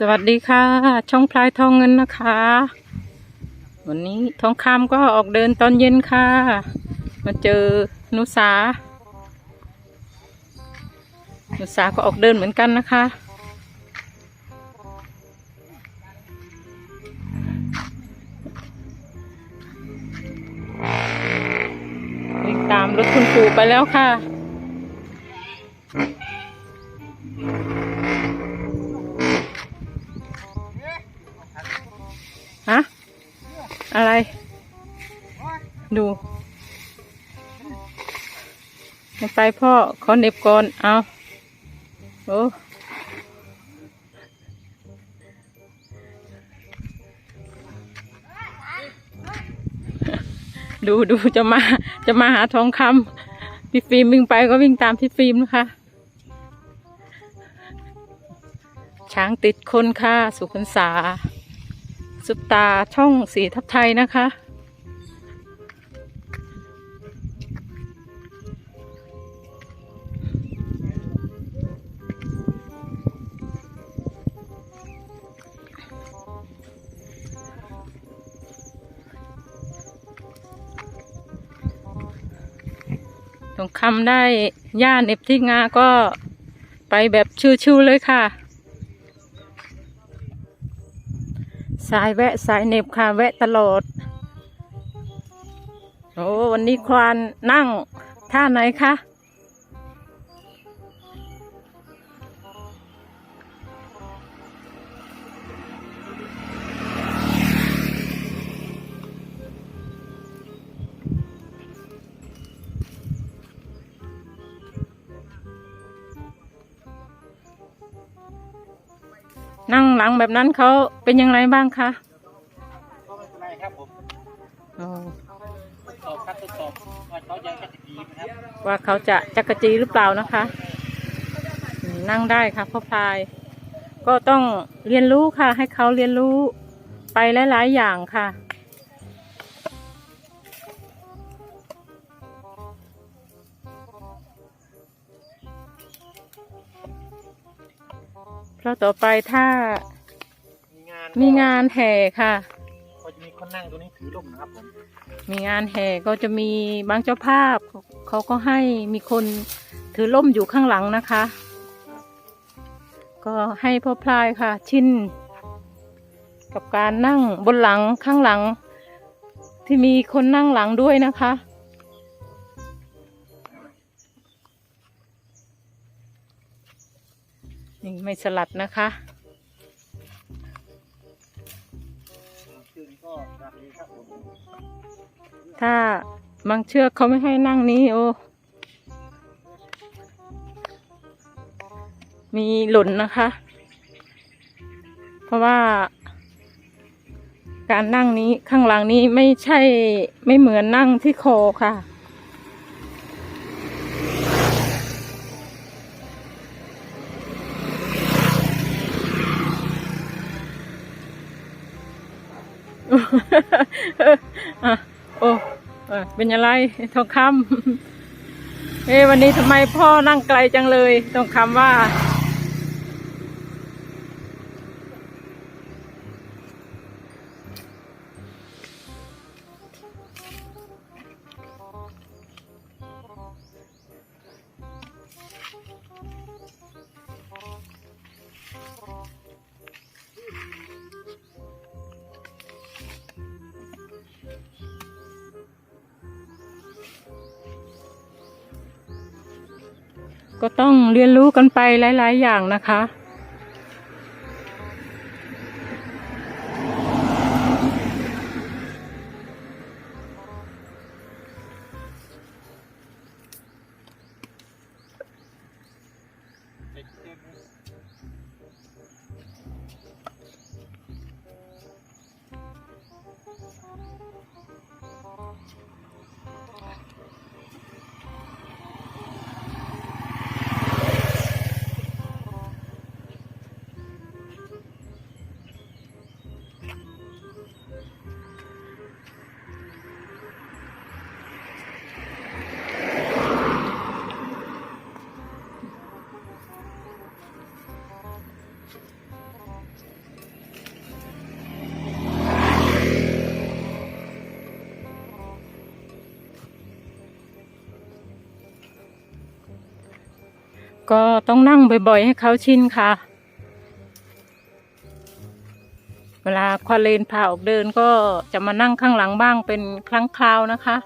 สวัสดีค่ะ ช่องพลายทองเงินนะคะ วันนี้ทองคำก็ออกเดินตอนเย็นค่ะ มาเจอนุสา นุสาก็ออกเดินเหมือนกันนะคะ ตามรถคุณปู่ไปแล้วค่ะ ฮะอะไร ดูไปพ่อขอเน็บก่อน เอาโอ้ดูดูจะมาจะมาหาทองคำพี่ฟิล์มวิ่งไปก็วิ่งตามพี่ฟิล์มนะคะ ช้างติดคนค่ะ สุพรรษา สุปตาช่องสีทับไทยนะคะ ตรงคำได้ย่านเหน็บที่งาก็ไปแบบชิวๆเลยค่ะายแวะสายเหน็บค่ะ แวะตลอด โอ้วันนี้ควานนั่งท่าไหนคะ นั่งหลังแบบนั้นเขาเป็นยังไงบ้างคะก็ไม่เป็นไรครับผมอ๋อทดสอบครับทดสอบว่าเขายังจะดีไหมครับว่าเขาจะจักรจีหรือเปล่านะคะอืมนั่งได้ค่ะพ่อพลาย ก็ต้องเรียนรู้ค่ะ ให้เขาเรียนรู้ไปหลายๆอย่างค่ะ เพราะต่อไปถ้ามีงานมีงานแห่ค่ะ ก็จะมีคนนั่งตรงนี้ถือร่มนะครับผมมีงานแห่ก็จะมีบางเจ้าภาพ เขาก็ให้มีคนถือล่มอยู่ข้างหลังนะคะ ก็ให้พ่อพลายค่ะ ชินกับการนั่งบนหลังข้างหลัง ที่มีคนนั่งหลังด้วยนะคะ ไม่สลัดนะคะ ถ้าบางเชือกเขาไม่ให้นั่งนี้โอ้มีหล่นนะคะ เพราะว่าการนั่งนี้ข้างหลังนี้ไม่ใช่ไม่เหมือนนั่งที่คอค่ะ โอ้เป็นอะไรทองคำเอ้วันนี้ทำไมพ่อนั่งไกลจังเลยทองคำว่า ก็ต้องเรียนรู้กันไปหลาย ๆ อย่างนะคะเด็ ก็ต้องนั่งบ่อยๆ ให้เขาชินค่ะ เวลาควาเลนพาออกเดินก็จะมานั่งข้างหลังบ้างเป็นครั้งคราวนะคะ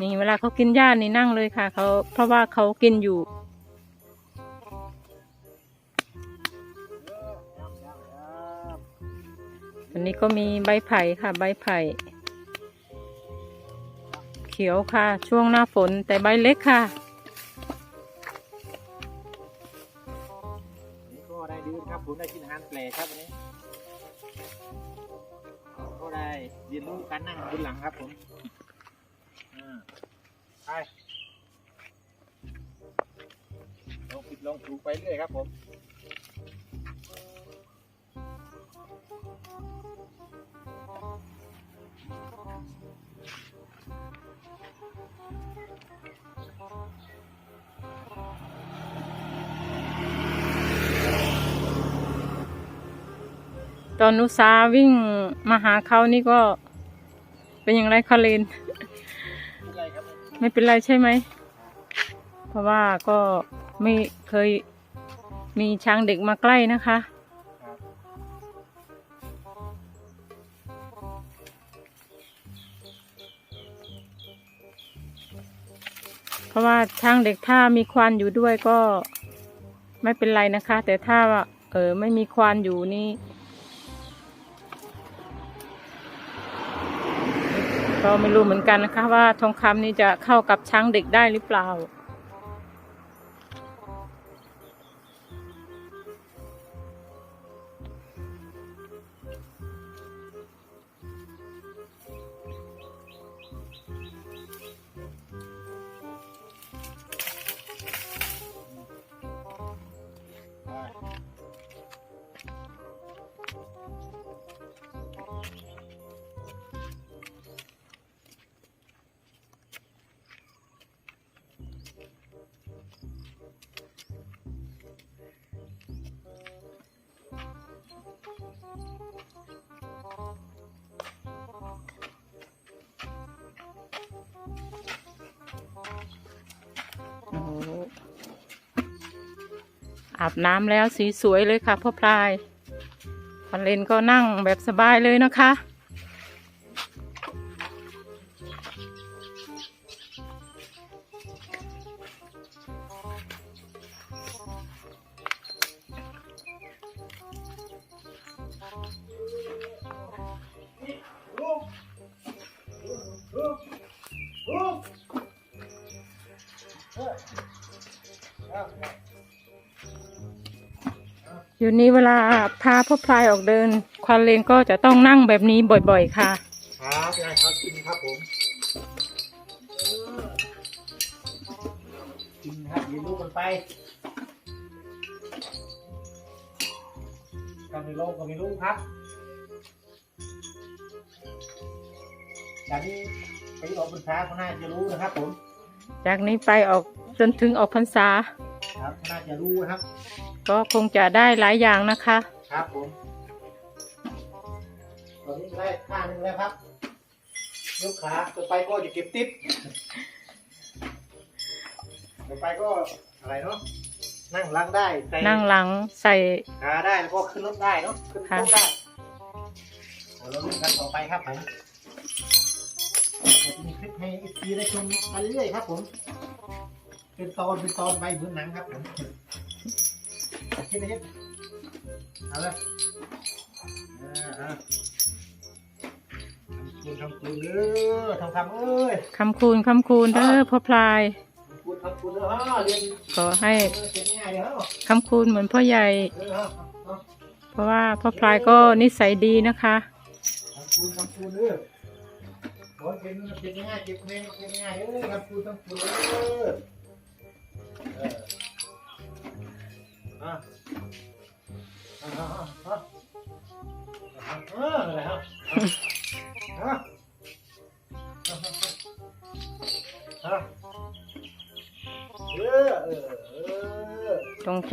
นี่เวลาเขากินหญ้านี่นั่งเลยค่ะเขาเพราะว่าเขากินอยู่อันนี้ก็มีใบไผ่ค่ะ ใบไผ่ เขียวค่ะ ช่วงหน้าฝนแต่ใบเล็กค่ะ เรียนรู้การนั่งบนหลังครับผมไปลองผิดลองถูกไปเรื่อยครับผมต อนนุสาวิ่งมาหาเขานี่ก็ เป็นอย่างไรคาเลนไม่เป็นไรใช่ไหม เพราะว่าก็ไม่เคยมีช้างเด็กมาใกล้นะคะ เพราะว่าช้างเด็กถ้ามีควานอยู่ด้วยก็ไม่เป็นไรนะคะ แต่ถ้าเออไม่มีควานอยู่นี่ ก็ไม่รู้เหมือนกันนะคะว่าทองคำนี้จะเข้ากับช้างเด็กได้หรือเปล่า อาบน้ำแล้วสีสวยเลยค่ะพ่อพลายพันเลนก็นั่งแบบสบายเลยนะคะ อยู่นี้เวลาพาพ่อพลายออกเดิน ควานเลนก็จะต้องนั่งแบบนี้บ่อยๆค่ะ ครับยายเขากินครับผมกินครับเรียนรู้กันไปก็ไม่รู้ก็ไม่รู้ครับจากนี้ไปออกพรรษาเขาน่าจะรู้นะครับผม จากนี้ไปออกจนถึงออกพรรษาครับเขาน่าจะรู้นะครับ ก็คงจะได้หลายอย่างนะคะ ครับผมตอนนี้ได้ค่าหนึ่งแล้วครับยกขาต่อไปก็จะเก็บติ๊บต่อไปก็อะไรเนาะนั่งหล้างได้ใส่นั่งหลังใส่ ขาได้แล้วก็ขึ้นรถได้เนาะขึ้นโต๊ะได้เดี๋ยวเราลุ้นกันต่อไปครับผมจะมีคลิปให้อีพีได้ชมมาเรื่อยๆครับผม เป็นตอนเป็นตอนไปเหมือนหนังครับผม คิดอะไรเอาเลยอ่าทำคูณทำคูณเออทำคำเอ้ยคำคูณคำคูณเด้อพ่อพลายทำคูณทำคูณเออเรียนขอให้เออเรียนง่ายเดี๋ยวคำคูณเหมือนพ่อใหญ่เออเอาเอาเพราะว่าพ่อพลายก็นิสัยดีนะคะทำคูณทำคูณเออบอกเป็นเป็นง่ายเก็บเงินเป็นง่ายเออทำคูณทำคูณเออเอ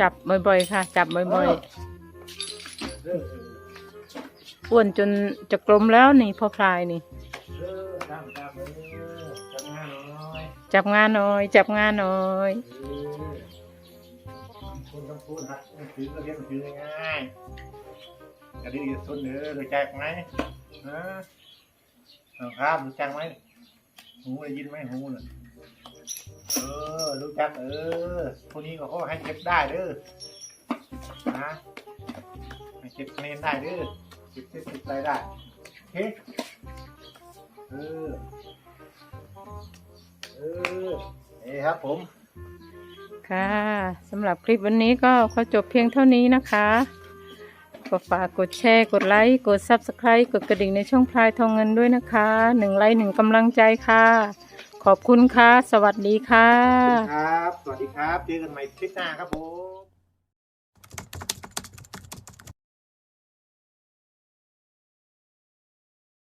จับบ่อยๆค่ะ จับบ่อยเออเออๆอ้วนจนจะกลมแล้วนี่พ่อพลายนี่เออตามตามเออทำงานหน่อย จับงานหน่อยจับงานหน่อยเออคุณต้องพูดนะหนังสือก็เรียนหนังสือง่ายๆจะได้ยินสุนเนื้อรู้จักไหมฮะเอาครับรู้จักไหมหูได้ยินไหมหูน่ะ เออ รู้จัก เออพวกนี้ก็เขาให้เก็บได้เด้อนะให้เก็บคะแนนได้เด้อเก็บเก็บเก็บอะไรได้โอเคเออ เออนี่ครับผมค่ะสำหรับคลิปวันนี้ก็ขอจบเพียงเท่านี้นะคะก็ฝากกดแชร์กดไลค์กด Subscribe กดกระดิ่งในช่องพลายทองเงินด้วยนะคะหนึ่งไลค์หนึ่งกำลังใจค่ะ ขอบคุณค่ะ สวัสดีค่ะ ครับ สวัสดีครับ เจอกันใหม่คลิปหน้าครับผม